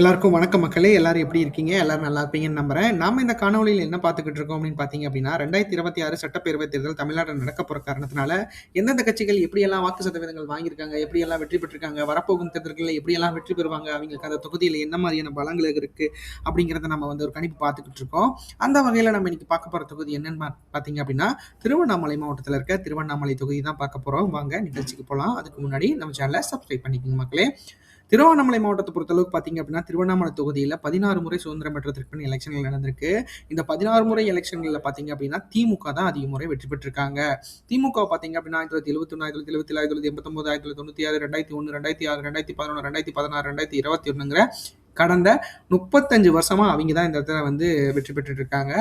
எல்லாருக்கும் வணக்கம் மக்களே. எல்லாரும் எப்படி இருக்கீங்க? எல்லாரும் நல்லா இருப்பீங்கன்னு நம்புறேன். நாம இந்த காணொலியில் என்ன பார்த்துக்கிட்டு இருக்கோம் அப்படின்னு பார்த்தீங்க அப்படின்னா ரெண்டாயிரத்தி இருபத்தி ஆறு சட்டப்பேரவை தேர்தல் தமிழ்நாட்டில் நடக்க போற காரணத்தினால எந்தெந்த கட்சிகள் எப்படியெல்லாம் வாக்கு சதவீதங்கள் வாங்கியிருக்காங்க எப்படியெல்லாம் வெற்றி பெற்றிருக்காங்க வரப்போகும் தேர்தல்களில் எப்படியெல்லாம் வெற்றி பெறுவாங்க அவங்களுக்கு அந்த தொகுதியில் என்ன மாதிரியான பலங்கள் இருக்கு அப்படிங்கிறத நம்ம வந்து ஒரு கணிப்பு பார்த்துக்கிட்டு இருக்கோம். அந்த வகையில் நம்ம இன்னைக்கு பார்க்க போற தொகுதி என்னன்னு பார்த்தீங்க அப்படின்னா திருவண்ணாமலை மாவட்டத்தில் இருக்க திருவண்ணாமலை தொகுதி தான் பார்க்க போறோம். வாங்க நிகழ்ச்சிக்கு போகலாம் அதுக்கு முன்னாடி நம்ம சேனலை சப்ஸ்கிரைப் பண்ணிக்கோங்க மக்களே. திருவண்ணாமலை மாவட்டத்தை பொறுத்தளவுக்கு பார்த்தீங்க அப்படின்னா திருவண்ணாமலை தொகுதியில் பதினாறு முறை சுதந்திரம் பெற்றதற்கு பின் எலெக்ஷன்கள் நடந்திருக்கு. இந்த பதினாறு முறை எலெக்ஷன்களில் பார்த்தீங்க அப்படின்னா திமுக தான் அதிக முறை வெற்றி பெற்றிருக்காங்க. திமுக பார்த்தீங்க அப்படின்னா ஆயிரத்தி தொள்ளாயிரத்தி எழுபத்தி ஒன்று ஆயிரத்தி தொள்ளாயிரத்தி எழுபத்தி ஆயிரத்தி தொள்ளாயிரத்தி எண்பத்தொம்பது ஆயிரத்தி தொள்ளாயிரத்தி தொண்ணூற்றி ஆறு ரெண்டாயிரத்தி ஒன்று ரெண்டாயிரத்தி ஆறு ரெண்டாயிரத்தி பதினொன்று ரெண்டாயிரத்தி பதினாறு ரெண்டாயிரத்தி இருபத்தி ஒன்றுங்கிற கடந்த முப்பத்தஞ்சு வருஷமா அவங்க தான் இந்த இடத்துல வந்து வெற்றி பெற்றுட்டு இருக்காங்க.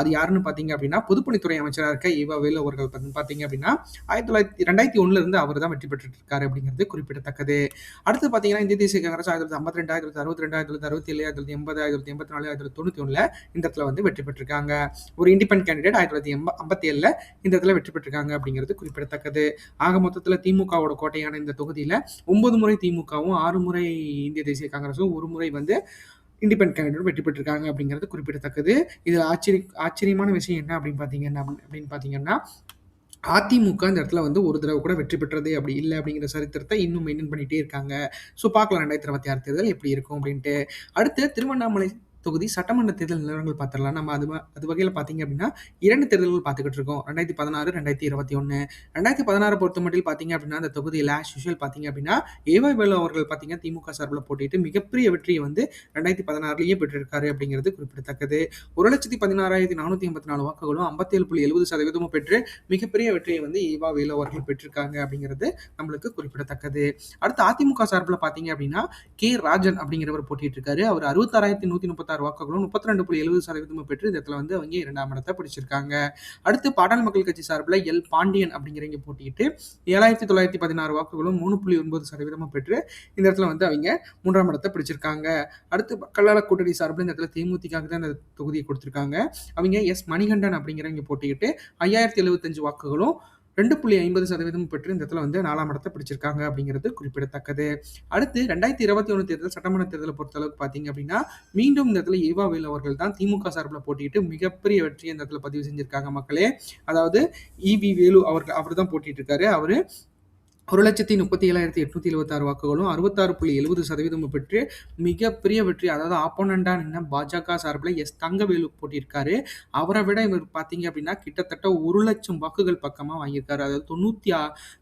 அது யாருன்னு பார்த்தீங்க அப்படின்னா பொதுப்பணித்துறை அமைச்சராக இருக்க ஈவா வேலு அவர்கள் பார்த்தீங்க அப்படின்னா ஆயிரத்தி தொள்ளாயிரத்தி ரெண்டாயிரத்தி ஒண்ணுல இருந்து அவர் தான் வெற்றி பெற்றுட்டு இருக்காரு அப்படிங்கிறது குறிப்பிடத்தக்கது. அடுத்து பார்த்தீங்கன்னா இந்திய தேசிய காங்கிரஸ் ஆயிரத்தி தொள்ளாயிரத்தி ஐம்பத்தி ரெண்டு ஆயிரத்தி தொள்ளாயிரத்தி அறுபத்தி ரெண்டு ஆயிரத்தி தொள்ளாயிரத்தி அறுபத்தி ஏழு ஆயிரத்தி தொள்ளாயிரத்தி எண்பது ஆயிரத்தி தொள்ளாயிரத்தி எண்பத்தி நாலு ஆயிரத்தி தொள்ளாயிரத்தி தொண்ணூத்தி ஒண்ணுல இந்த இடத்துல வந்து வெற்றி பெற்றிருக்காங்க. ஒரு இண்டிபெண்ட் கேண்டிடேட் ஆயிரத்தி தொள்ளாயிரத்தி எண்ப ஐம்பத்தி ஏழுல இந்த இடத்துல வெற்றி பெற்றிருக்காங்க அப்படிங்கிறது குறிப்பிடத்தக்கது. ஆக மொத்தத்தில் திமுகவோட கோட்டையான இந்த தொகுதியில ஒன்பது முறை திமுகவும் ஆறு முறை இந்திய தேசிய காங்கிரஸும் ஒரு முறை வந்து இண்டிபெண்ட் கேண்டிடேட் வெற்றி பெற்றிருக்காங்க அப்படிங்கிறது குறிப்பிடத்தக்கது. இதில் ஆச்சரிய ஆச்சரியமான விஷயம் என்ன அப்படின்னு பார்த்தீங்கன்னா அப்படின்னு பார்த்தீங்கன்னா அதிமுக இந்த இடத்துல வந்து ஒரு தடவை கூட வெற்றி பெற்றது அப்படி இல்லை அப்படிங்கிற சரித்திரத்தை இன்னும் மெயின்டைன் பண்ணிகிட்டே இருக்காங்க. ஸோ பார்க்கலாம் ரெண்டாயிரத்தி இருபத்தி ஆறு தேர்தல் எப்படி இருக்கும் அப்படின்ட்டு. அடுத்து திருவண்ணாமலை தொகுதி சட்டமன்ற தேர்தல் நிலவரங்கள் பார்த்துடலாம். நம்ம அது அது வகையில் பார்த்தீங்க அப்படின்னா இரண்டு தேர்தல்கள் பார்த்துக்கிட்டு இருக்கோம். ரெண்டாயிரத்தி பதினாறு ரெண்டாயிரத்தி இருபத்தி ஒன்று ரெண்டாயிரத்தி பதினாறு பொறுத்த மட்டும் பார்த்தீங்க அப்படின்னா அந்த தொகுதியில் ஆஸ் யூஷுவல் பார்த்தீங்க அப்படின்னா ஏவாய் வேலு அவர்கள் பார்த்தீங்க திமுக சார்பில் போட்டிட்டு மிகப்பெரிய வெற்றியை வந்து ரெண்டாயிரத்தி பதினாறுலேயே பெற்றிருக்காரு அப்படிங்கிறது குறிப்பிடத்தக்கது. ஒரு லட்சத்தி பதினாறாயிரத்தி நானூற்றி ஐம்பத்தி நாலு வாக்குகளும் ஐம்பத்தேழு புள்ளி எழுபது சதவீதமும் பெற்று மிகப்பெரிய வெற்றியை வந்து ஏவா வேலு அவர்கள் பெற்றிருக்காங்க அப்படிங்கிறது நம்மளுக்கு குறிப்பிடத்தக்கது. அடுத்து அதிமுக சார்பில் பார்த்தீங்க அப்படின்னா கே ராஜன் அப்படிங்கிறவர் போட்டிட்டு இருக்காரு அவர் அறுபத்தாறாயிரத்தி நூற்றி முப்பத்தாறு வாக்குகளும் முப்பத்தி ரெண்டு புள்ளி எழுபது சதவீதமும் பெற்று இந்த இடத்துல வந்து அவங்க இரண்டாம் இடத்தை பிடிச்சிருக்காங்க. அடுத்து பாட்டாளி மக்கள் கட்சி சார்பில் எல் பாண்டியன் அப்படிங்கிறவங்க போட்டிட்டு ஏழாயிரத்தி தொள்ளாயிரத்தி பதினாறு வாக்குகளும் மூணு புள்ளி ஒன்பது சதவீதமும் பெற்று இந்த இடத்துல வந்து அவங்க மூன்றாம் இடத்தை பிடிச்சிருக்காங்க. அடுத்து கல்லாள கூட்டணி சார்பில் இந்த இடத்துல தேமுதிக தான் இந்த தொகுதியை கொடுத்துருக்காங்க. அவங்க எஸ் மணிகண்டன் அப்படிங்கிறவங்க போட்டிக்கிட்டு ஐயாயிரத்தி எழுபத்தஞ்சு வாக்குகளும் ரெண்டு புள்ளி ஐம்பது சதவீதம் பெற்று இந்த இடத்துல வந்து நாலாம் இடத்தை பிடிச்சிருக்காங்க அப்படிங்கிறது குறிப்பிடத்தக்கது. அடுத்து ரெண்டாயிரத்தி இருபத்தி ஒன்று தேர்தல் சட்டமன்ற தேர்தலை பொறுத்தளவுக்கு பார்த்தீங்க அப்படின்னா மீண்டும் இந்த இடத்துல ஏவா வேலு அவர்கள் தான் திமுக சார்பில் போட்டிட்டு மிகப்பெரிய வெற்றியை இந்த இடத்துல பதிவு செஞ்சிருக்காங்க மக்களே. அதாவது இவி வேலு அவர்கள் அவர் தான் போட்டிட்டு இருக்காரு அவரு ஒரு லட்சத்தி முப்பத்தி ஏழாயிரத்தி எட்நூத்தி எழுபத்தாறு வாக்குகளும் அறுபத்தாறு புள்ளி எழுபது சதவீதமும் பெற்று மிகப்பெரிய வெற்றி அதாவது ஆப்போனண்டா நின்ன பாஜக சார்பில் எஸ் தங்கவேலு போட்டியிருக்காரு அவரை விட இவர் பார்த்தீங்க அப்படின்னா கிட்டத்தட்ட ஒரு லட்சம் வாக்குகள் பக்கமாக வாங்கியிருக்காரு. அதாவது தொண்ணூற்றி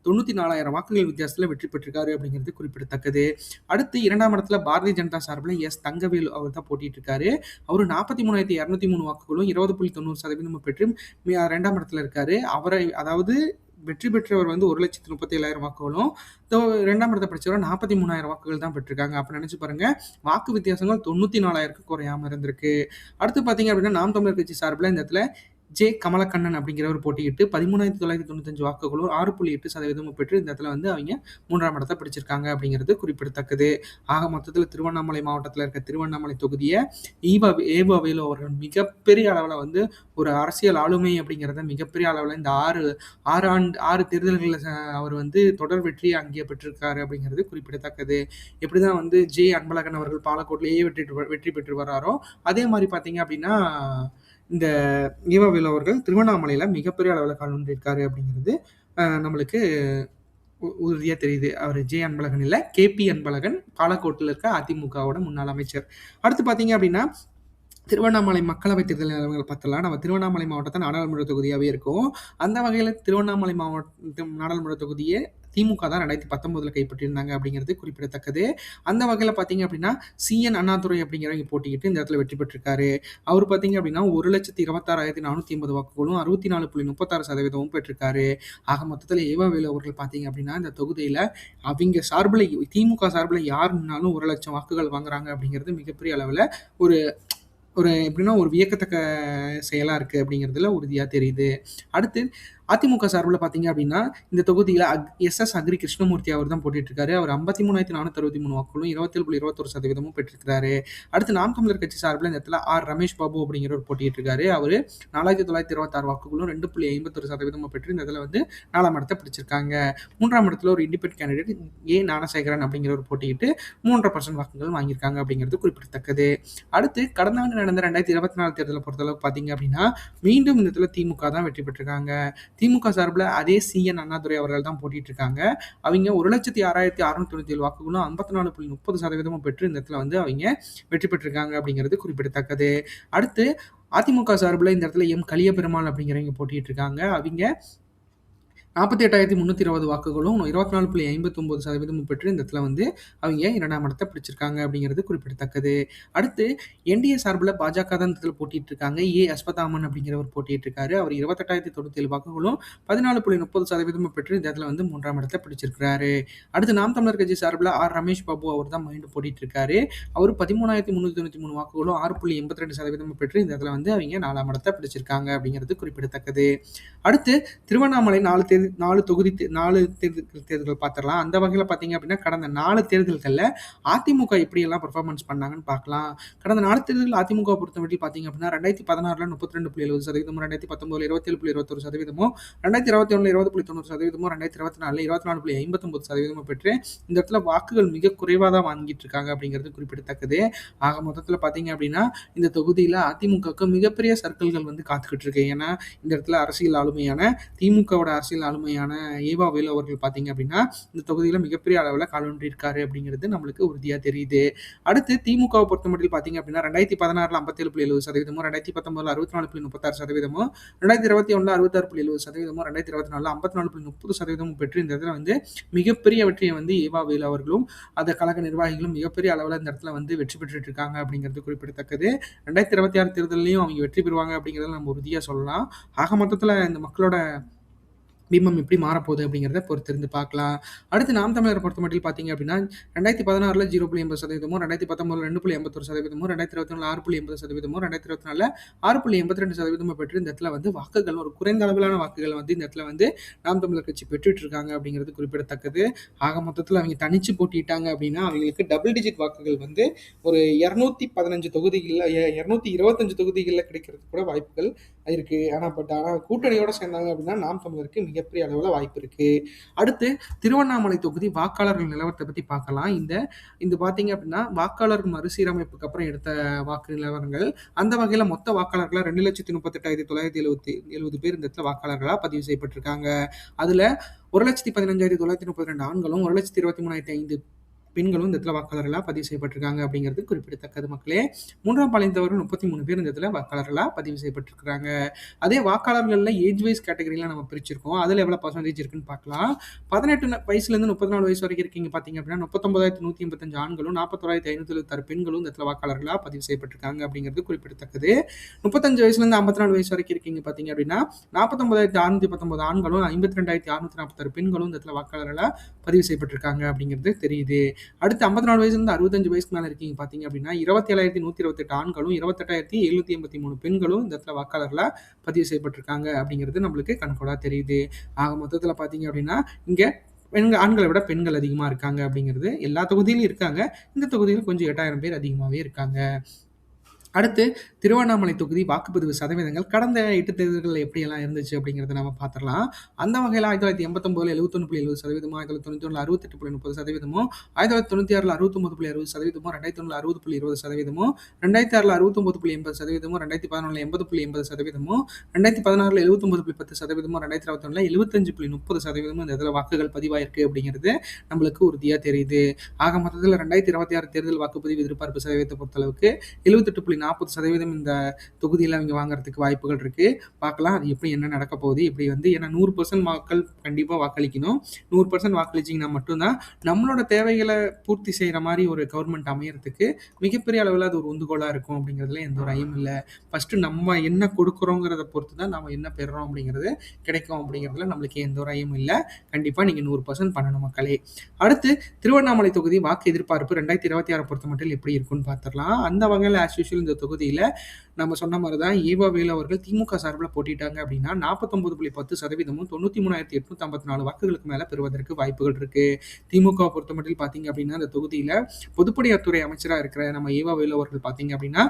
தொண்ணூற்றி நாலாயிரம் வாக்குகள் வித்தியாசத்தில் வெற்றி பெற்றிருக்காரு அப்படிங்கிறது குறிப்பிடத்தக்கது. அடுத்து இரண்டாம் இடத்துல பாரதிய ஜனதா சார்பில் எஸ் தங்கவேலு அவர் தான் போட்டிட்டு இருக்காரு அவர் நாற்பத்தி மூணாயிரத்தி இரநூத்தி மூணு வாக்குகளும் இருபது புள்ளி தொண்ணூறு சதவீதமும் பெற்று மி- ரெண்டாம் இடத்துல இருக்காரு. அவரை அதாவது வெற்றி பெற்றவர் வந்து ஒரு லட்சத்தி முப்பத்தி ஏழாயிரம் வாக்குகளும் தோ ரெண்டாம் இடத்தை படித்தவர் நாற்பத்தி மூணாயிரம் வாக்குகள் தான் பெற்றிருக்காங்க. அப்போ நினச்சி பாருங்க வாக்கு வித்தியாசங்கள் தொண்ணூற்றி நாலாயிரம் குறையாம இருந்திருக்கு. அடுத்து பார்த்தீங்க அப்படின்னா நாம் தமிழர் கட்சி சார்பில் இந்த இடத்துல ஜே கமலக்கண்ணன் அப்படிங்கிறவர் போட்டியிட்டு பதிமூணாயிரத்தி தொள்ளாயிரத்தி தொண்ணூத்தஞ்சு வாக்குகளும் ஆறு புள்ளி எட்டு சதவீதமும் பெற்று இந்த இடத்துல வந்து அவங்க மூன்றாம் இடத்தை பிடிச்சிருக்காங்க அப்படிங்கிறது குறிப்பிடத்தக்கது. ஆக மொத்தத்தில் திருவண்ணாமலை மாவட்டத்தில் இருக்க திருவண்ணாமலை தொகுதியை ஈவா ஏவா வேலு அவர்கள் மிகப்பெரிய அளவில் வந்து ஒரு அரசியல் ஆளுமை அப்படிங்கிறத மிகப்பெரிய அளவில் இந்த ஆறு ஆறு ஆண்டு ஆறு தேர்தல்களில் அவர் வந்து தொடர் வெற்றி அங்கே பெற்றிருக்காரு அப்படிங்கிறது குறிப்பிடத்தக்கது. எப்படி தான் வந்து ஜே அன்பழகன் அவர்கள் பாலக்கோட்டிலேயே வெற்றி வெற்றி பெற்று வராரோ அதே மாதிரி பார்த்தீங்க அப்படின்னா இந்த ஈவாவில் அவர்கள் திருவண்ணாமலையில் மிகப்பெரிய அளவில் கால் அப்படிங்கிறது நம்மளுக்கு உ- தெரியுது. அவர் ஜே அன்பழகன் இல்லை கேபி அன்பழகன் பாலக்கோட்டில் இருக்க அதிமுகவோட முன்னாள் அமைச்சர். அடுத்து பார்த்தீங்க அப்படின்னா திருவண்ணாமலை மக்களவைத் தேர்தல் நிலவரங்கள் பார்த்தலாம் நம்ம திருவண்ணாமலை மாவட்டத்தை நாடாளுமன்ற தொகுதியாகவே இருக்கும். அந்த வகையில் திருவண்ணாமலை மாவட்டம் நாடாளுமன்ற தொகுதியை திமுக தான் ரெண்டாயிரத்தி பத்தொன்பதில் கைப்பற்றியிருந்தாங்க அப்படிங்கிறது குறிப்பிடத்தக்கது. அந்த வகையில் பார்த்தீங்க அப்படின்னா சிஎன் அண்ணாதுரை அப்படிங்கிறவங்க போட்டிக்கிட்டு இந்த இடத்துல வெற்றி பெற்றிருக்காரு. அவர் பார்த்தீங்க அப்படின்னா ஒரு லட்சத்தி இருபத்தாறாயிரத்தி நானூற்றி ஐம்பது வாக்குகளும் அறுபத்தி நாலு புள்ளி முப்பத்தாறு சதவீதமும் பெற்றிருக்காரு. ஆக மொத்தத்தில் ஏவாவேலு அவர்கள் பார்த்தீங்க அப்படின்னா இந்த தொகுதியில் அவங்க சார்பில் திமுக சார்பில் யார் நின்னாலும் ஒரு லட்சம் வாக்குகள் வாங்குறாங்க அப்படிங்கிறது மிகப்பெரிய அளவில் ஒரு ஒரு எப்படின்னா ஒரு வியக்கத்தக்க செயலாக இருக்குது அப்படிங்கிறதுல உறுதியாக தெரியுது. அடுத்து அதிமுக சார்பில் பார்த்தீங்க அப்படின்னா இந்த தொகுதியில் அக் எஸ் எஸ் அக்ரி கிருஷ்ணமூர்த்தி அவர் தான் போட்டிட்டு இருக்காரு அவர் ஐம்பத்தி மூணாயிரத்தி நானூற்றி அறுபத்தி மூணு வாக்குகளும் இருபத்தேழு புள்ளி இருபத்தொரு சதவீதமும் பெற்றிருக்காரு அடுத்து நாம் தமிழர் கட்சி சார்பில் இந்த இடத்துல ஆர் ரமேஷ் பாபு அப்படிங்கிறவர் போட்டிட்டு இருக்காரு அவர் நாலாயிரத்தி தொள்ளாயிரத்தி இருபத்தாறு வாக்குகளும் ரெண்டு புள்ளி ஐம்பத்தொரு சதவீதமும் பெற்று இந்த இதில் வந்து நாலாம் இடத்தை பிடிச்சிருக்காங்க. மூன்றாம் இடத்துல ஒரு இண்டிபெண்ட் கேண்டிடேட் ஏ ஞானசேகரன் அப்படிங்கிறவர் போட்டியிட்டு மூன்றரை பர்சன்ட் வாக்குகள் வாங்கியிருக்காங்க அப்படிங்கிறது குறிப்பிடத்தக்கது. அடுத்து கடந்த ஆண்டு நடந்த ரெண்டாயிரத்தி இருபத்தி நாலு தேர்தலை பொறுத்தளவு பார்த்தீங்க அப்படின்னா மீண்டும் இந்த இடத்துல திமுக தான் வெற்றி பெற்றிருக்காங்க. திமுக சார்பில் அதே சி என் அண்ணாதுரை அவர்கள் தான் போட்டிட்டு இருக்காங்க. அவங்க ஒரு லட்சத்தி ஆறாயிரத்தி அறுநூத்தி தொண்ணூத்தி ஏழு வாக்குகளும் ஐம்பத்தி நாலு புள்ளி முப்பது சதவீதமும் பெற்று இந்த இடத்துல வந்து அவங்க வெற்றி பெற்றிருக்காங்க அப்படிங்கிறது குறிப்பிடத்தக்கது. அடுத்து அதிமுக சார்பில் இந்த இடத்துல எம். கலியபெருமாள் அப்படிங்கிறவங்க போட்டிட்டு இருக்காங்க. அவங்க நாற்பத்தி எட்டாயிரத்தி முந்நூற்றி இருபது வாக்குகளும் இருபத்தி நாலு புள்ளி ஐம்பத்தொம்போது சதவீதமும் பெற்று இந்த இடத்துல வந்து அவங்க இரண்டாம் இடத்தை பிடிச்சிருக்காங்க அப்படிங்கிறது குறிப்பிடத்தக்கது. அடுத்து என்டிஏ சார்பில் பாஜக தான் இந்த இடத்துல போட்டிட்டு இருக்காங்க. ஏ அஸ்வதாமன் அப்படிங்கிறவர் போட்டிட்டு இருக்காரு. அவர் இருபத்தெட்டாயிரத்தி தொண்ணூற்றி ஏழு வாக்குகளும் பதினாலு புள்ளி முப்பது சதவீதமும் பெற்று இந்த இடத்துல வந்து மூன்றாம் இடத்தை பிடிச்சிருக்கிறாரு. அடுத்து நாம் தமிழர் கட்சி சார்பில் ஆர் ரமேஷ் பாபு அவர் தான் மீண்டும் போட்டிட்டு இருக்காரு. அவர் பதிமூணாயிரத்தி முந்நூற்றி தொண்ணூற்றி மூணு வாக்குகளும் ஆறு புள்ளி எண்பத்தி ரெண்டு சதவீதமும் பெற்று இந்த இடத்துல வந்து அவங்க நாலாம் இடத்தை பிடிச்சிருக்காங்க அப்படிங்கிறது குறிப்பிடத்தக்கது. அடுத்து திருவண்ணாமலை நாலு தேதி நாலு தொகுதி தே- நாலு தேர்தல் தேர்தல்கள் பார்த்துடலாம் அந்த வகையில் பார்த்தீங்க அப்படின்னா கடந்த நாலு தேர்தல்களில் அதிமுக எப்படியெல்லாம் பர்ஃபார்மன்ஸ் பண்ணாங்கன்னு பார்க்கலாம் கடந்த நாலு தேர்தல் அதிமுக பொறுத்தவரையில் பார்த்தீங்க அப்படின்னா ரெண்டாயிரத்தி பதினாறில் முப்பத்தி ரெண்டு புள்ளி எழுபது சதவீதமும் ரெண்டாயிரத்தி பத்தொன்பதுல இருபத்தேழு புள்ளி இருபத்தொரு சதவீதமும் ரெண்டாயிரத்தி இருபத்தி ஒன்று இருபது புள்ளி தொண்ணூறு சதவீதமும் ரெண்டாயிரத்தி இருபத்தி நாலில் இருபத்தி நாலு புள்ளி ஐம்பத்தொம்பது சதவீதமும் பெற்று இந்த இடத்துல வாக்குகள் மிக குறைவாக தான் வாங்கிட்டு இருக்காங்க அப்படிங்கிறது குறிப்பிடத்தக்கது. ஆக மொத்தத்தில் பார்த்தீங்க அப்படின்னா இந்த தொகுதியில் அதிமுகவுக்கு மிகப்பெரிய சர்க்கிள்கள் வந்து காத்துக்கிட்டு இருக்கு. ஏன்னா இந்த இடத்துல அரசியல் ஆளுமையான திமுகவோட அரசியல் ஆளுமையான ஏவா வேலு அவர்கள் பார்த்தீங்க அப்படின்னா இந்த தொகுதியில் மிகப்பெரிய அளவில் காலூன்றிருக்காரு அப்படிங்கிறது நம்மளுக்கு உறுதியாக தெரியுது. அடுத்து திமுகவை பொறுத்த மட்டும் பார்த்தீங்க அப்படின்னா ரெண்டாயிரத்தி பதினாறில் ஐம்பத்தேழு புள்ளி எழுபது சதவீதமும் ரெண்டாயிரத்தி பத்தொம்பதில் அறுபத்தி நாலு புள்ளி முப்பத்தாறு சதவீதமும் ரெண்டாயிரத்தி இருபத்தி ஒன்றில் அறுபத்தாறு புள்ளி எழுபது சதவீதமும் ரெண்டாயிரத்தி இருபத்தி நாலில் ஐம்பத்தி நாலு புள்ளி முப்பது சதவீதமும் பெற்று இந்த இடத்துல வந்து மிகப்பெரிய வெற்றியை வந்து ஏவா வேலு அவர்களும் அந்த கழக நிர்வாகிகளும் மிகப்பெரிய அளவில் இந்த இடத்துல வந்து வெற்றி பெற்றுட்டு இருக்காங்க அப்படிங்கிறது குறிப்பிடத்தக்கது. ரெண்டாயிரத்தி இருபத்தி ஆறு தேர்தலையும் அவங்க வெற்றி பெறுவாங்க அப்படிங்கிறத நம்ம உறுதியாக சொல்லலாம். ஆக மொத்தத்தில் இந்த மக்களோட பிம்பம் எப்படி மாறப்போகுது அப்படிங்கிறத பொறுத்து இருந்து பார்க்கலாம். அடுத்து நாம் தமிழரை பொறுத்த மட்டும் பார்த்தீங்க அப்படின்னா ரெண்டாயிரத்தி பதினாறில் ஜீரோ புள்ளி எண்பது சதவீதமும் ரெண்டாயிரத்தி பத்தொம்பதில் ரெண்டு புள்ளி எண்பத்தொரு சதவீதமும் ரெண்டாயிரத்தி இருபத்தி நாலு ஆறு புள்ளி எண்பது சதவீதமும் ரெண்டாயிரத்தி இருபத்தி நாலில் ஆறு புள்ளி எண்பத்தி ரெண்டு சதவீதமும் பெற்று இந்த இடத்துல வந்து வாக்குகள் ஒரு குறைந்த அளவிலான வாக்குகள் வந்து இந்த இடத்துல வந்து நாம் தமிழர் கட்சி பெற்றுட்டு இருக்காங்க அப்படிங்கிறது குறிப்பிடத்தக்கது. ஆக மொத்தத்தில் அவங்க தனிச்சு போட்டிட்டாங்க அப்படின்னா அவங்களுக்கு டபுள் டிஜிட் வாக்குகள் வந்து ஒரு இரநூத்தி பதினஞ்சு தொகுதிகளில் இரநூத்தி இருபத்தஞ்சு தொகுதிகளில் கிடைக்கிறதுக்கு கூட வாய்ப்புகள் இருக்கு. ஆனால் பட் ஆனால் கூட்டணியோட சேர்ந்தாங்க அப்படின்னா நாம் தமிழருக்கு மிகப்பெரிய அளவில் வாய்ப்பு இருக்கு. அடுத்து திருவண்ணாமலை தொகுதி வாக்காளர்கள் நிலவரத்தை பற்றி பார்க்கலாம். இந்த இந்த பார்த்தீங்க அப்படின்னா வாக்காளர் மறுசீரமைப்புக்கு அப்புறம் எடுத்த வாக்கு நிலவரங்கள். அந்த வகையில் மொத்த வாக்காளர்களாக ரெண்டு லட்சத்தி முப்பத்தெட்டாயிரத்தி தொள்ளாயிரத்தி எழுபத்தி எழுபது பேர் இந்த இடத்துல வாக்காளர்களாக பதிவு செய்யப்பட்டிருக்காங்க. அதில் ஒரு லட்சத்தி பதினஞ்சாயிரத்தி தொள்ளாயிரத்தி முப்பத்தி ரெண்டு ஆண்களும் ஒரு லட்சத்தி இருபத்தி மூணாயிரத்தி ஐந்து பெண்களும் இந்த இடத்துல வாக்காளர்களாக பதிவு செய்யப்பட்டிருக்காங்க அப்படிங்கிறது குறிப்பிடத்தக்கது மக்களே. மூன்றாம் பாளையத்தவர்கள் முப்பத்தி மூணு பேர் இந்த இடத்துல வாக்காளர்களாக பதிவு செய்யப்பட்டிருக்கிறாங்க. அதே வாக்காளர்களில் ஏஜ் வைஸ் கேட்டகரியெலாம் நம்ம பிரிச்சிருக்கோம். அதில் எவ்வளோ பர்சன்டேஜ் இருக்குன்னு பார்க்கலாம். பதினெட்டு வயசுலேருந்து முப்பத்தி நாலு வயசு வரைக்கும் இருக்கீங்க பார்த்தீங்க அப்படின்னா முப்பத்தொன்பதாயிரத்தி நூற்றி எண்பத்தஞ்சு ஆண்களும் நாற்பத்தோராயிரத்தி ஐநூற்றி எழுபத்தாறு பெண்களும் இந்த இடத்துல வாக்காளர்களாக பதிவு செய்யப்பட்டிருக்காங்க அப்படிங்கிறது குறிப்பிடத்தக்கது. முப்பத்தஞ்சு வயசுலேருந்து ஐம்பத்தி நாலு வயசு வரைக்கும் இருக்கீங்க பார்த்தீங்க அப்படின்னா நாற்பத்தொன்பதாயிரத்தி அறுநூற்றி பத்தொம்பது ஆண்களும் ஐம்பத்தி ரெண்டாயிரத்தி அறுநூற்றி நாற்பத்தாறு பெண்களும் இந்த இடத்துல வாக்காளர்களாக பதிவு செய்யப்பட்டிருக்காங்க அப்படிங்கிறது தெரியுது. அடுத்து ஐம்பத்தி நாலு வயசுலேருந்து அறுபத்தஞ்சு வயசுக்கு மேலே இருக்கீங்க. பார்த்தீங்க அப்படின்னா இருபத்தி ஏழாயிரத்தி நூற்றி இருபத்தெட்டு ஆண்களும் இருபத்தெட்டாயிரத்தி எழுநூற்றி எண்பத்தி மூணு பெண்களும் இந்த இடத்துல வாக்காளர்களாக பதிவு செய்யப்பட்டிருக்காங்க அப்படிங்கிறது நம்மளுக்கு கண்கூடாக தெரியுது. ஆக மொத்தத்தில் பார்த்தீங்க அப்படின்னா இங்கே பெண்கள் ஆண்களை விட பெண்கள் அதிகமாக இருக்காங்க அப்படிங்கிறது எல்லா தொகுதியிலும் இருக்காங்க. இந்த தொகுதியில் கொஞ்சம் எட்டாயிரம் பேர் அதிகமாகவே இருக்காங்க. அடுத்து திருவண்ணாமலை தொகுதி வாக்குப்பதிவு சதவீதங்கள் கடந்த எட்டு தேர்தல்கள் எப்படியெல்லாம் இருந்துச்சு அப்படிங்கிறத நம்ம பார்த்துடலாம். அந்த வகையில் ஆயிரத்தி தொள்ளாயிரத்தி எண்பத்தொம்போதில் எழுபத்தொன்று புள்ளி எழுபது சதவீதமும் ஆயிரத்தி தொள்ளாயிரத்தி தொண்ணூற்றி ஒன்றில் அறுபத்தெட்டு புள்ளி முப்பது சதவீதமும் ஆயிரத்தி தொள்ளாயிரத்தி தொண்ணூற்றி ஆறில் அறுபத்தொம்பது புள்ளி அறுபது சதவீதமும் ரெண்டாயிரத்தி ஒன்றில் அறுபது புள்ளி இருபது சதவீதமும் ரெண்டாயிரத்தி ஆறில் அறுபத்தொம்பது புள்ளி எண்பது சதவீதமும் ரெண்டாயிரத்தி பதினொன்றில் எண்பது புள்ளி எண்பது சதவீதமும் ரெண்டாயிரத்தி பதினாறில் எழுபத்தொம்பது புள்ளி பத்து சதவீதமும் ரெண்டாயிரத்தி இருபத்தொன்னில் எழுபத்தஞ்சு புள்ளி முப்பது சதவீதமும் இந்த இதில் வாக்குகள் பதிவாயிருக்கு அப்படிங்கிறது நம்மளுக்கு உறுதியாக தெரியுது. ஆக மொத்தத்தில் ரெண்டாயிரத்தி இருபத்தி ஆறு தேர்தல் வாக்குப்பதிவு எதிர்பார்ப்பு சதவீதத்தை பொறுத்தளவுக்கு எழுபத்தெட்டு புள்ளி நாற்பது சதவீதம் இந்த தொகுதியில் அவங்க வாங்குறதுக்கு வாய்ப்புகள் இருக்குது பார்க்கலாம் அது எப்படி என்ன நடக்க போகுது இப்படி வந்து ஏன்னா நூறு பர்சன்ட் மக்கள் கண்டிப்பாக வாக்களிக்கணும். நூறு பர்சன்ட் வாக்களிச்சிங்கன்னா மட்டும்தான் நம்மளோட தேவைகளை பூர்த்தி செய்கிற மாதிரி ஒரு கவர்மெண்ட் அமையறதுக்கு மிகப்பெரிய அளவில் அது ஒரு உந்துகோலாக இருக்கும் அப்படிங்கிறதுல எந்த ஒரு ஐயம் இல்லை. ஃபஸ்ட்டு நம்ம என்ன கொடுக்குறோங்கிறத பொறுத்து தான் நம்ம என்ன பெறுறோம் அப்படிங்கிறது கிடைக்கும் அப்படிங்கிறதுல நம்மளுக்கு எந்த ஒரு ஐயம் இல்லை. கண்டிப்பாக நீங்கள் நூறு பர்சன்ட் பண்ணணும் மக்களே. அடுத்து திருவண்ணாமலை தொகுதி வாக்கு எதிர்பார்ப்பு ரெண்டாயிரத்தி இருபத்தி ஆறு பொறுத்த மட்டும் எப்படி இருக்குன்னு பார்த்துடலாம். அந்த வகையில் ஆஸ் யூஷுவல் இந்த தொகுதியில் நம்ம சொன்ன மாதிரி தான் ஈவா வேலு அவர்கள் திமுக சார்பில் போட்டிட்டாங்க அப்படின்னா 49.10 சதவீதமும் 93,854 வாக்குகளுக்கு மேலே பெறுவதற்கு வாய்ப்புகள் இருக்கு. திமுகவ பொறுத்தமட்டில் பார்த்தீங்க அப்படின்னா, அந்த தொகுதியில் பொதுப்பணியாத்துறை அமைச்சராக இருக்கிற நம்ம ஈவா வேலு அவர்கள் பார்த்தீங்க அப்படின்னா,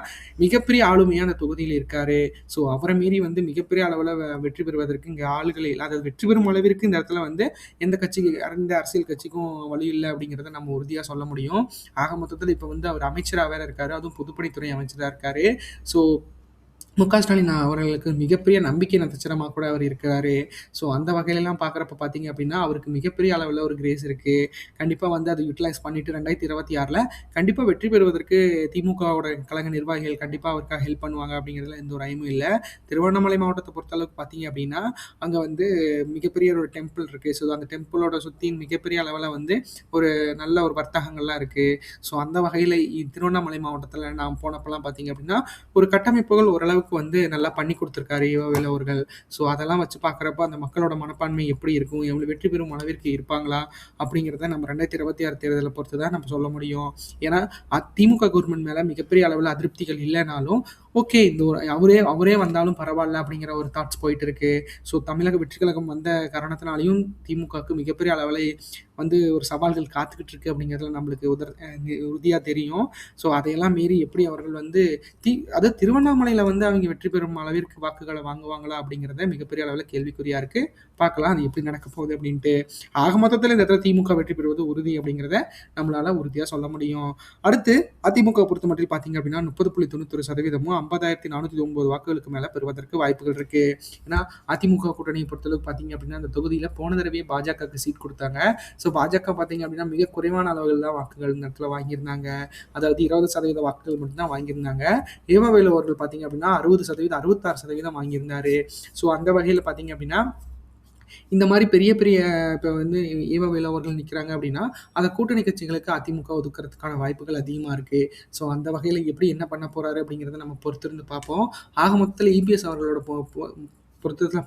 மிகப்பெரிய ஆளுமையான அந்த இருக்கார் இருக்காரு. ஸோ அவரை மீறி வந்து மிகப்பெரிய அளவில் வெற்றி பெறுவதற்கு இங்கே ஆளுகளே அதாவது வெற்றி பெறும் அளவிற்கு இந்த இடத்துல வந்து எந்த கட்சிக்கு எந்த அரசியல் கட்சிக்கும் வழி இல்லை அப்படிங்கிறத நம்ம உறுதியாக சொல்ல முடியும். ஆக மொத்தத்தில் இப்போ வந்து அவர் அமைச்சராக வேற இருக்காரு. அதுவும் பொதுப்பணித்துறை அமைச்சராக இருக்காரு. ஸோ மு.க. ஸ்டாலின் அவர்களுக்கு மிகப்பெரிய நம்பிக்கை நட்சத்திரமாக கூட அவர் இருக்கிறாரு. ஸோ அந்த வகையிலலாம் பார்க்குறப்ப பார்த்தீங்க அப்படின்னா, அவருக்கு மிகப்பெரிய அளவில் ஒரு கிரேஸ் இருக்குது கண்டிப்பாக வந்து அதை யூட்டிலைஸ் பண்ணிட்டு 2026ல கண்டிப்பா வெற்றி பெறுவதற்கு திமுகவோட கழக நிர்வாகிகள் கண்டிப்பாக அவருக்காக ஹெல்ப் பண்ணுவாங்க அப்படிங்கிறதுல எந்த ஒரு ஐயமும் இல்லை திருவண்ணாமலை மாவட்டத்தை பொறுத்தளவுக்கு பார்த்தீங்க அப்படின்னா, அங்கே வந்து மிகப்பெரிய ஒரு டெம்பிள் இருக்குது ஸோ அந்த டெம்பிளோட சுற்றி மிகப்பெரிய அளவில் வந்து ஒரு நல்ல ஒரு வர்த்தகங்கள்லாம் இருக்குது ஸோ அந்த வகையில் திருவண்ணாமலை மாவட்டத்தில் நான் போனப்பெல்லாம் பார்த்தீங்க அப்படின்னா, ஒரு கட்டமைப்புகள் ஓரளவுக்கு வந்து நல்லா பண்ணி கொடுத்துருக்காரு ஈவா அவர்கள். ஸோ அதெல்லாம் வச்சு பார்க்குறப்ப அந்த மக்களோட மனப்பான்மை எப்படி இருக்கும்? எவ்வளவு வெற்றி பெறும் அளவிற்கு இருப்பாங்களா? அப்படிங்கிறத நம்ம ரெண்டாயிரத்தி இருபத்தி ஆறு தேர்தலை பொறுத்து தான் நம்ம சொல்ல முடியும். ஏன்னா, திமுக கவர்மெண்ட் மேலே மிகப்பெரிய அளவில் அதிருப்திகள் இல்லைனாலும் ஓகே இந்த ஒரு அவரே அவரே வந்தாலும் பரவாயில்ல அப்படிங்கிற ஒரு தாட்ஸ் போயிட்டு இருக்கு. ஸோ தமிழக வெற்றி கழகம் வந்த காரணத்தினாலையும் திமுகவுக்கு மிகப்பெரிய அளவில் வந்து ஒரு சவால்கள் காத்துக்கிட்டு இருக்கு அப்படிங்கிறதுல நம்மளுக்கு உதர் உறுதியாக தெரியும். ஸோ அதையெல்லாம் மீறி எப்படி அவர்கள் வந்து தி அதாவது திருவண்ணாமலையில் வந்து அவங்க வெற்றி பெறும் அளவிற்கு வாக்குகளை வாங்குவாங்களா? அப்படிங்கிறத மிகப்பெரிய அளவில் கேள்விக்குறியாக இருக்குது பார்க்கலாம் அது எப்படி நடக்க போகுது அப்படின்ட்டு. ஆக மொத்தத்தில் இந்த இடத்துல திமுக வெற்றி பெறுவது உறுதி அப்படிங்கிறத நம்மளால உறுதியாக சொல்ல முடியும். அடுத்து அதிமுக பொறுத்த மட்டும் பார்த்தீங்க அப்படின்னா, 30.91% 50,409 வாக்குகளுக்கு மேலே பெறுவதற்கு வாய்ப்புகள் இருக்கு. ஏன்னா, அதிமுக கூட்டணியை பொறுத்தளவுக்கு பார்த்தீங்க அப்படின்னா, அந்த தொகுதியில் போன தடவையே பாஜகவுக்கு சீட் கொடுத்தாங்க ஸோ பாஜக பார்த்தீங்க அப்படின்னா, மிக குறைவான அளவில் தான் வாக்குகள் இந்த இடத்துல வாங்கியிருந்தாங்க. அதாவது 20% வாக்குகள் மட்டும்தான் வாங்கியிருந்தாங்க. ஈவா அவர்கள் பார்த்தீங்க அப்படின்னா, 60% 66% வாங்கியிருந்தாரு. ஸோ அந்த வகையில் பார்த்தீங்க அப்படின்னா, இந்த மாதிரி பெரிய பெரிய இப்போ வந்து ஈவா அவர்கள் நிற்கிறாங்க அப்படின்னா, அந்த கூட்டணி கட்சிகளுக்கு அதிமுக ஒதுக்குறதுக்கான வாய்ப்புகள் அதிகமாக இருக்குது ஸோ அந்த வகையில் எப்படி என்ன பண்ண போகிறாரு அப்படிங்கிறத நம்ம பொறுத்திருந்து பார்ப்போம். ஆக மொத்தத்தில் இபிஎஸ் அவர்களோட பொ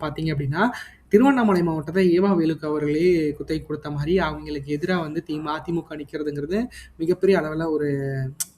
பார்த்தீங்க அப்படின்னா, திருவண்ணாமலை மாவட்டத்தை ஏமா வேலுக்கு அவர்களே குத்தை கொடுத்த மாதிரி அவங்களுக்கு எதிராக வந்து தி அதிமுக நிற்கிறதுங்கிறது மிகப்பெரிய அளவில் ஒரு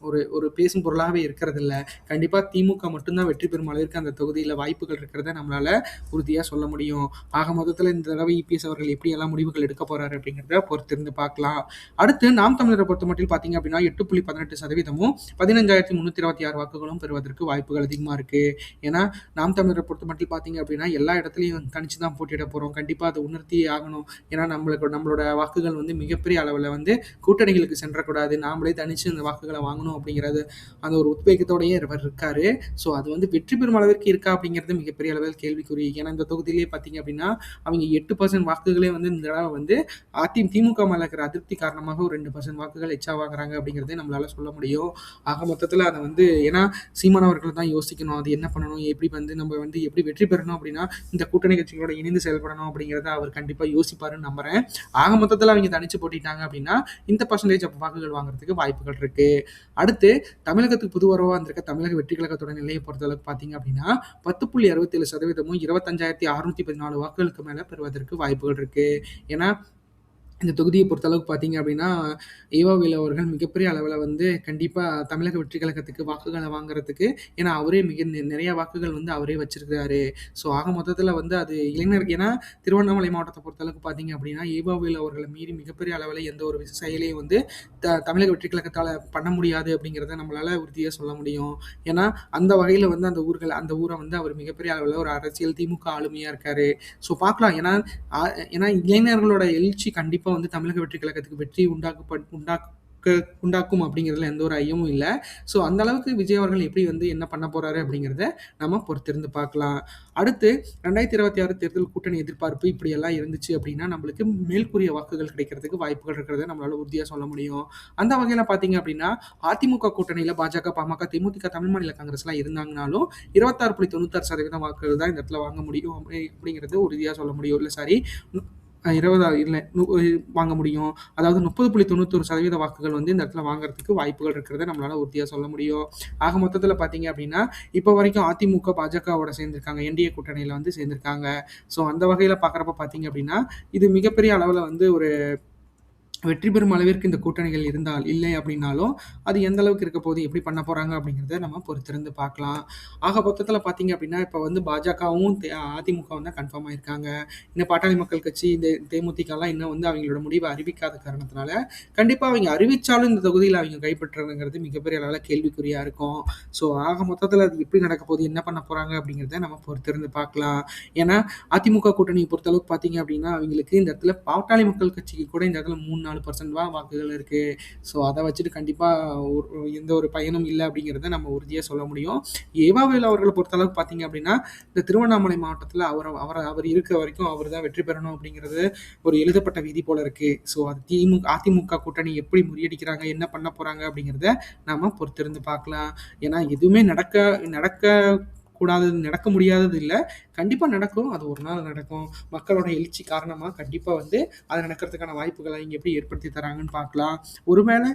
ஒரு ஒரு பேசும் பொருளாவே இருக்கிறதில்ல. கண்டிப்பாக திமுக மட்டும்தான் வெற்றி பெறும் அளவிற்கு அந்த தொகுதியில் வாய்ப்புகள் இருக்கிறத நம்மளால் உறுதியாக சொல்ல முடியும். ஆக மொத்தத்தில் இந்த தடவை இபிஎஸ் அவர்கள் எப்படியெல்லாம் முடிவுகள் எடுக்க போகிறாரு அப்படிங்கிறத பொறுத்திருந்து பார்க்கலாம். அடுத்து நாம் தமிழரை பொறுத்த மட்டும் பார்த்தீங்க அப்படின்னா, 8.18% 15,326 வாக்குகளும் பெறுவதற்கு வாய்ப்புகள் அதிகமாக இருக்குது ஏன்னா, நாம் தமிழரை பொறுத்த மட்டும் பார்த்தீங்க அப்படின்னா, எல்லா இடத்துலையும் தனிச்சு தான் போட்டியிட போகிறோம் கண்டிப்பாக அதை உணர்த்தியே ஆகணும். ஏன்னா, நம்மளுக்கு நம்மளோட வாக்குகள் வந்து மிகப்பெரிய அளவில் வந்து கூட்டணிகளுக்கு சென்றக்கூடாது. நாமளே தனிச்சு இந்த வாக்குகளை வாங்கணும் அப்படிங்கிறது அந்த ஒரு உத்வேகத்தோடையே இவர் இருக்காரு. ஸோ அது வந்து வெற்றி பெறும் அளவிற்கு இருக்கா அப்படிங்கிறது மிகப்பெரிய அளவில் கேள்விக்குறி. ஏன்னா, இந்த தொகுதியிலேயே பார்த்தீங்க அப்படின்னா, அவங்க எட்டு பர்சன்ட் வாக்குகளே வந்து இந்த தடவை வந்து அதி திமுக மேலே இருக்கிற அதிருப்தி காரணமாக ஒரு ரெண்டு பர்சன்ட் வாக்குகள் எச்சா வாங்குறாங்க அப்படிங்கிறதே நம்மளால சொல்ல முடியும். ஆக மொத்தத்தில் அதை வந்து ஏன்னா, சீமானவர்கள் தான் யோசிக்கணும். அது என்ன பண்ணணும்? எப்படி வந்து நம்ம வந்து எப்படி வெற்றி பெறணும் அப்படின்னா, இந்த கூட்டணி கட்சிகளோட இணைந்து செயல்படணும் அப்படிங்கிறத அவர் கண்டிப்பாக யோசிப்பாருன்னு நம்புறேன். ஆக மொத்தத்தில் அவங்க தனிச்சு போட்டிட்டாங்க அப்படின்னா, இந்த பர்சன்டேஜ் அப்போ வாக்குகள் வாங்குறதுக்கு வாய்ப்புகள் இருக்கு. அடுத்து தமிழகத்துக்கு புது வரவா வந்திருக்க தமிழக வெற்றி கழகத்தோட நிலையை பொறுத்தளவுக்கு பார்த்தீங்க அப்படின்னா, 10.67% 25,614 வாக்குகளுக்கு மேலே பெறுவதற்கு வாய்ப்புகள் இருக்கு. ஏன்னா, இந்த தொகுதியை பொறுத்தளவுக்கு பார்த்தீங்க அப்படின்னா, ஏவாவில் அவர்கள் மிகப்பெரிய அளவில் வந்து கண்டிப்பாக தமிழக வெற்றி கழகத்துக்கு வாக்குகளை வாங்குறதுக்கு ஏன்னா, அவரே மிக நெ நிறைய வாக்குகள் வந்து அவரே வச்சிருக்கிறாரு ஸோ ஆக மொத்தத்தில் வந்து அது இளைஞர் ஏன்னா, திருவண்ணாமலை மாவட்டத்தை பொறுத்தளவுக்கு பார்த்தீங்க அப்படின்னா, ஏவாவில் அவர்களை மீறி மிகப்பெரிய அளவில் எந்த ஒரு செயலையும் வந்து த தமிழக வெற்றி கழகத்தால் பண்ண முடியாது அப்படிங்கிறத நம்மளால் உறுதியாக சொல்ல முடியும். ஏன்னா, அந்த வகையில் வந்து அந்த ஊர்கள் அந்த ஊரை வந்து அவர் மிகப்பெரிய அளவில் ஒரு அரசியல் திமுக ஆளுமையாக இருக்காரு. ஸோ பார்க்கலாம். ஏன்னா, ஏன்னா இளைஞர்களோட எழுச்சி கண்டிப்பாக கண்டிப்பாக வந்து தமிழக வெற்றி கழகத்துக்கு வெற்றி உண்டாக்கப்பட் உண்டாக்க உண்டாக்கும் அப்படிங்கிறதுல எந்த ஒரு ஐயமும் இல்லை ஸோ அந்த அளவுக்கு விஜய் அவர்கள் எப்படி வந்து என்ன பண்ண போறாரு அப்படிங்கிறத நம்ம பொறுத்திருந்து பார்க்கலாம். அடுத்து 2026 தேர்தல் கூட்டணி எதிர்பார்ப்பு இப்படியெல்லாம் இருந்துச்சு அப்படின்னா, நம்மளுக்கு மேற்கூறிய வாக்குகள் கிடைக்கிறதுக்கு வாய்ப்புகள் இருக்கிறத நம்மளால உறுதியாக சொல்ல முடியும். அந்த வகையில் பார்த்தீங்க அப்படின்னா, அதிமுக கூட்டணியில் பாஜக, பாமக, தேமுதிக, தமிழ் மாநில காங்கிரஸ்லாம் இருந்தாங்கனாலும் 26.96% வாக்குகள் தான் இந்த இடத்துல வாங்க முடியும் அப்படி அப்படிங்கிறது உறுதியாக சொல்ல முடியும். இல்லை சாரி இருபதாவது இல்லை வாங்க முடியும். அதாவது 30.91% வாக்குகள் வந்து இந்த இடத்துல வாங்குறதுக்கு வாய்ப்புகள் இருக்கிறத நம்மளால உறுதியா சொல்ல முடியும். ஆக மொத்தத்தில் பார்த்தீங்க அப்படின்னா, இப்போ வரைக்கும் அதிமுக, பாஜகவோட சேர்ந்திருக்காங்க. என்டிஏ கூட்டணியில வந்து சேர்ந்திருக்காங்க. ஸோ அந்த வகையில பார்க்குறப்ப பார்த்தீங்க அப்படின்னா, இது மிகப்பெரிய அளவுல வந்து ஒரு வெற்றி பெறும் அளவிற்கு இந்த கூட்டணிகள் இருந்தால் இல்லை அப்படின்னாலும் அது எந்த அளவுக்கு இருக்க போகுது எப்படி பண்ண போகிறாங்க அப்படிங்கிறத நம்ம பொறுத்திருந்து பார்க்கலாம். ஆக மொத்தத்தில் பார்த்தீங்க அப்படின்னா இப்போ வந்து பாஜகவும் அதிமுகவும் தான் கன்ஃபார்ம் ஆயிருக்காங்க. இந்த பாட்டாளி மக்கள் கட்சி இந்த தேமுதிகலாம் இன்னும் வந்து அவங்களோட முடிவை அறிவிக்காத காரணத்தினால கண்டிப்பாக அவங்க அறிவித்தாலும் இந்த தொகுதியில் அவங்க கைப்பற்றுறதுங்கிறது மிகப்பெரிய அளவில் கேள்விக்குறியாக இருக்கும். ஸோ ஆக மொத்தத்தில் அது எப்படி நடக்க போகுது என்ன பண்ண போகிறாங்க அப்படிங்கிறத நம்ம பொறுத்திருந்து பார்க்கலாம். ஏன்னா அதிமுக கூட்டணியை பொறுத்தளவுக்கு பார்த்தீங்க அப்படின்னா அவங்களுக்கு இந்த இடத்துல பாட்டாளி மக்கள் கட்சிக்கு கூட இந்த இடத்துல மூணு நாலு பர்சன்ட் தான் வாக்குகள் இருக்குது ஸோ அதை வச்சுட்டு கண்டிப்பாக எந்த ஒரு பயனும் இல்லை அப்படிங்கிறத நம்ம உறுதியாக சொல்ல முடியும். ஏவாவேல் அவர்களை பொறுத்தளவுக்கு பார்த்தீங்க அப்படின்னா இந்த திருவண்ணாமலை மாவட்டத்தில் அவர் அவர் அவர் இருக்கிற வரைக்கும் அவர் தான் வெற்றி பெறணும் அப்படிங்கிறது ஒரு எழுதப்பட்ட விதி போல இருக்குது ஸோ அது திமுக அதிமுக கூட்டணி எப்படி முறியடிக்கிறாங்க என்ன பண்ண போகிறாங்க அப்படிங்கிறத நாம் பொறுத்திருந்து பார்க்கலாம் ஏன்னா எதுவுமே நடக்க நடக்க கூடாதது நடக்க முடியாதது இல்லை. கண்டிப்பாக நடக்கும். அது ஒரு நாள் நடக்கும். மக்களோட எழுச்சி காரணமாக கண்டிப்பாக வந்து அது நடக்கிறதுக்கான வாய்ப்புகளை இங்கே எப்படி ஏற்படுத்தி தராங்கன்னு பார்க்கலாம். ஒருவேளை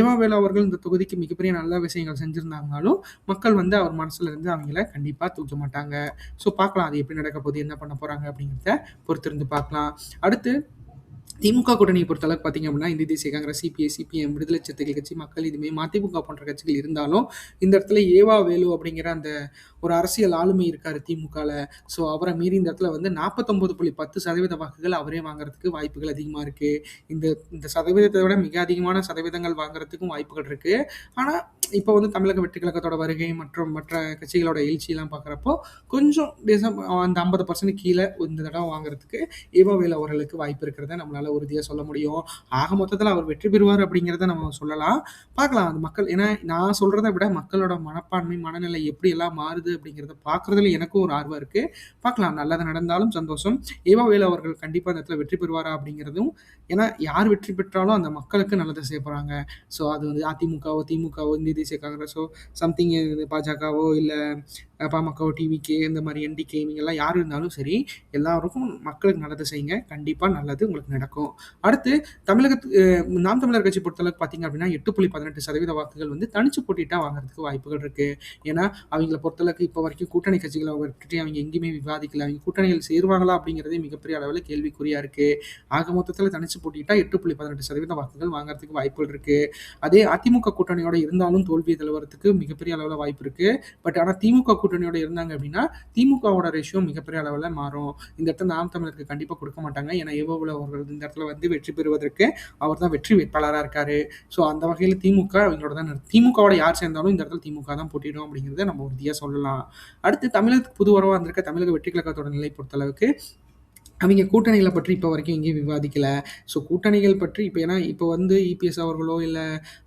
ஏவாவேலு அவர்கள் இந்த தொகுதிக்கு மிகப்பெரிய நல்ல விஷயங்கள் செஞ்சுருந்தாங்கனாலும் மக்கள் வந்து அவர் மனசுல இருந்து அவங்கள கண்டிப்பாக தூக்க மாட்டாங்க. ஸோ பார்க்கலாம். அது எப்படி நடக்க போகுது என்ன பண்ண போகிறாங்க அப்படிங்கிறத பொறுத்திருந்து பார்க்கலாம். அடுத்து திமுக கூட்டணியை பொறுத்தளவுக்கு பார்த்தீங்க அப்படின்னா இந்திய தேசிய காங்கிரஸ் சிபிஐ சிபிஎம் விடுதலை சிறுத்தைகள் கட்சி மக்கள் இதுமே மதிமுக போன்ற கட்சிகள் இருந்தாலும் இந்த இடத்துல ஏவா வேலு அப்படிங்கிற அந்த ஒரு அரசியல் ஆளுமை இருக்கார் திமுகவில் ஸோ அவரை மீறி இந்த இடத்துல வந்து நாற்பத்தொம்பது புள்ளி பத்து சதவீத வாக்குகள் அவரே வாங்குறதுக்கு வாய்ப்புகள் அதிகமாக இருக்குது இந்த இந்த சதவீதத்தை விட மிக அதிகமான சதவீதங்கள் வாங்குறதுக்கும் வாய்ப்புகள் இருக்குது ஆனால் இப்போ வந்து தமிழக வெற்றி கழகத்தோட வருகை மற்றும் மற்ற கட்சிகளோட எழுச்சியெல்லாம் பார்க்குறப்போ கொஞ்சம் டிசம் அந்த ஐம்பது பர்சன்ட் கீழே இந்த தடவை வாங்குறதுக்கு ஏவாவேல் அவர்களுக்கு வாய்ப்பு இருக்கிறத நம்மளால் உறுதியாக சொல்ல முடியும். ஆக மொத்தத்தில் அவர் வெற்றி பெறுவார் அப்படிங்கிறத நம்ம சொல்லலாம். பார்க்கலாம் அது மக்கள் ஏன்னா நான் சொல்கிறத விட மக்களோட மனப்பான்மை மனநிலை எப்படி எல்லாம் மாறுது அப்படிங்கிறத பார்க்குறதுல எனக்கும் ஒரு ஆர்வம் இருக்குது பார்க்கலாம் நல்லது நடந்தாலும் சந்தோஷம். ஏவாவேல் அவர்கள் கண்டிப்பாக அந்த இடத்துல வெற்றி பெறுவாரா அப்படிங்கிறதும் ஏன்னா யார் வெற்றி பெற்றாலும் அந்த மக்களுக்கு நல்லதை செய்ய போகிறாங்க ஸோ அது வந்து அதிமுகவோ திமுகவோ இந்த தேசிய காங்கிரஸோ சம்திங் பாஜகவோ இல்லை பாமகவோ டிவிகே இந்த மாதிரி என்டிகே இவங்கெல்லாம் யார் இருந்தாலும் சரி எல்லாருக்கும் மக்களுக்கு நல்லது செய்யுங்க. கண்டிப்பாக நல்லது உங்களுக்கு நடக்கும். அடுத்து தமிழகத்து நாம் தமிழர் கட்சி பொறுத்தளவுக்கு பார்த்தீங்க அப்படின்னா எட்டு புள்ளி பதினெட்டு சதவீத வாக்குகள் வந்து தனிச்சு போட்டிட்டா வாங்குறதுக்கு வாய்ப்புகள் இருக்குது ஏன்னா அவங்கள பொறுத்தளவுக்கு இப்போ வரைக்கும் கூட்டணி கட்சிகளை பற்றி அவங்க எங்கேயுமே விவாதிக்கல. அவங்க கூட்டணிகள் சேருவாங்களா அப்படிங்கிறதே மிகப்பெரிய அளவில் கேள்விக்குறியாக இருக்குது ஆக மொத்தத்தில் தனிச்சு போட்டிட்டா எட்டு புள்ளி பதினெட்டு சதவீத வாக்குகள் வாங்குறதுக்கு வாய்ப்புகள் இருக்குது அதே அதிமுக கூட்டணியோட இருந்தாலும் தோல்வியை தழுவுறதுக்கு மிகப்பெரிய அளவில் வாய்ப்பு இருக்குது பட் ஆனால் திமுக கூட்டணியோட இருந்தாங்க அப்படின்னா திமுகவோட ரேஷியோ மிகப்பெரிய அளவில் மாறும். இந்த இடத்துல நாம் தமிழருக்கு கண்டிப்பாக கொடுக்க மாட்டாங்க. ஏன்னா ஏவோவில் அவர்கள் இந்த இடத்துல வந்து வெற்றி பெறுவதற்கு அவர் தான் வெற்றி வேட்பாளராக இருக்காரு. ஸோ அந்த வகையில் திமுக இவங்களோட தான் திமுகவோட யார் சேர்ந்தாலும் இந்த இடத்துல திமுக தான் போட்டிடும் அப்படிங்கிறத நம்ம உறுதியாக சொல்லலாம். அடுத்து தமிழகத்துக்கு புது இருந்திருக்க வந்திருக்க தமிழக வெற்றி கழகத்தோட நிலை பொறுத்தளவுக்கு அவங்க கூட்டணிகளை பற்றி இப்போ வரைக்கும் எங்கேயும் விவாதிக்கலை. ஸோ கூட்டணிகள் பற்றி இப்போ ஏன்னா இப்போ வந்து இபிஎஸ் அவர்களோ இல்லை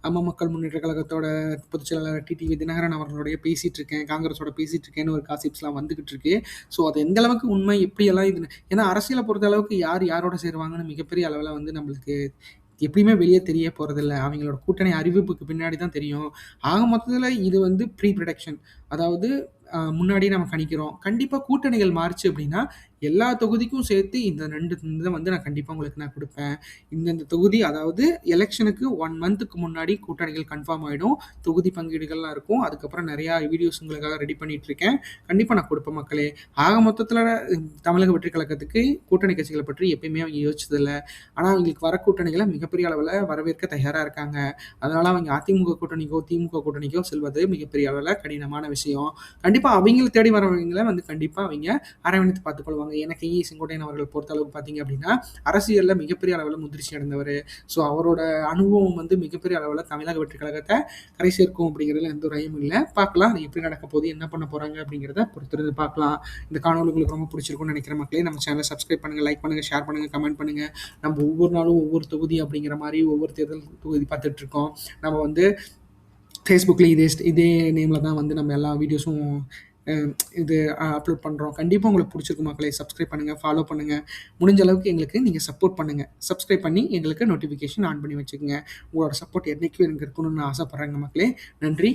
அம்மா மக்கள் முன்னேற்ற கழகத்தோட பொதுச் செயலாளர் டிடிவி தினகரன் அவர்களுடைய பேசிகிட்டு இருக்கேன் காங்கிரஸோட பேசிகிட்டு இருக்கேன்னு ஒரு காசிப்ஸ்லாம் வந்துக்கிட்டு இருக்கு. ஸோ அது எந்த அளவுக்கு உண்மை எப்படியெல்லாம் இது ஏன்னா அரசியலை பொறுத்த அளவுக்கு யார் யாரோட சேருவாங்கன்னு மிகப்பெரிய அளவில் வந்து நம்மளுக்கு எப்படியுமே வெளியே தெரிய போகிறதில்ல அவங்களோட கூட்டணி அறிவிப்புக்கு பின்னாடி தான் தெரியும். ஆக மொத்தத்தில் இது வந்து ப்ரீ ப்ரொடக்ஷன் அதாவது முன்னாடியே நம்ம கணிக்கிறோம். கண்டிப்பாக கூட்டணிகள் மாறுச்சு அப்படின்னா எல்லா தொகுதிக்கும் சேர்த்து இந்த ரெண்டு இதை வந்து நான் கண்டிப்பாக உங்களுக்கு நான் கொடுப்பேன். இந்தந்த தொகுதி அதாவது எலெக்ஷனுக்கு ஒன் மந்த்துக்கு முன்னாடி கூட்டணிகள் கன்ஃபார்ம் ஆகிடும் தொகுதி பங்கீடுகள்லாம் இருக்கும். அதுக்கப்புறம் நிறையா வீடியோஸ் உங்களுக்காக ரெடி பண்ணிட்டு இருக்கேன். கண்டிப்பாக நான் கொடுப்பேன் மக்களே. ஆக மொத்தத்தில் தமிழக வெற்றி கழகத்துக்கு கூட்டணி கட்சிகளை பற்றி எப்பயுமே அவங்க யோசிச்சதில்லை. ஆனால் அவங்களுக்கு வர கூட்டணிகளை மிகப்பெரிய அளவில் வரவேற்க தயாராக இருக்காங்க. அதனால் அவங்க அதிமுக கூட்டணிக்கோ திமுக கூட்டணிக்கோ செல்வது மிகப்பெரிய அளவில் கடினமான விஷயம். கண்டிப்பாக அவங்கள தேடி வரவங்களை வந்து கண்டிப்பாக அவங்க அரவணைத்து பார்த்துக்கொள்வாங்க. எனக்கு இ செங்கோட்டையன் அவர்கள் பொறுத்த அளவுக்கு பார்த்தீங்க அப்படின்னா அரசியலில் மிகப்பெரிய அளவில் முதிர்ச்சி அடைந்தவர். ஸோ அவரோட அனுபவம் வந்து மிகப்பெரிய அளவில் தமிழக வெற்றி கழகத்தை கரை சேர்க்கும் அப்படிங்கிறதுல எந்த ஒரு ஐயமும் இல்லை. பார்க்கலாம். அது எப்படி நடக்க போகுது என்ன பண்ண போகிறாங்க அப்படிங்கிறத பொறுத்திருந்து பார்க்கலாம். இந்த காணொலி உங்களுக்கு ரொம்ப பிடிச்சிருக்கும்னு நினைக்கிற மக்களே நம்ம சேனலை சப்ஸ்கிரைப் பண்ணுங்கள் லைக் பண்ணுங்கள் ஷேர் பண்ணுங்கள் கமெண்ட் பண்ணுங்கள் நம்ம ஒவ்வொரு நாளும் ஒவ்வொரு தொகுதி அப்படிங்கிற மாதிரி ஒவ்வொரு தேர்தல் தொகுதி பார்த்துட்ருக்கோம் நம்ம வந்து ஃபேஸ்புக்கில் இதே இதே நேமில் தான் வந்து நம்ம எல்லா வீடியோஸும் இது அப்லோட் பண்ணுறோம் கண்டிப்பாக உங்களுக்கு பிடிச்சிருக்கும் மக்களை. சப்ஸ்கிரைப் பண்ணுங்கள் ஃபாலோ பண்ணுங்கள் முடிஞ்ச அளவுக்கு எங்களுக்கு நீங்கள் சப்போர்ட் பண்ணுங்கள் சப்ஸ்கிரைப் பண்ணி எங்களுக்கு நோட்டிஃபிகேஷன் ஆன் பண்ணி வச்சுக்கோங்க. உங்களோட சப்போர்ட் என்றைக்கும் எனக்கு இருக்கணும்னு ஆசைப்பட்றேங்க மக்களே. நன்றி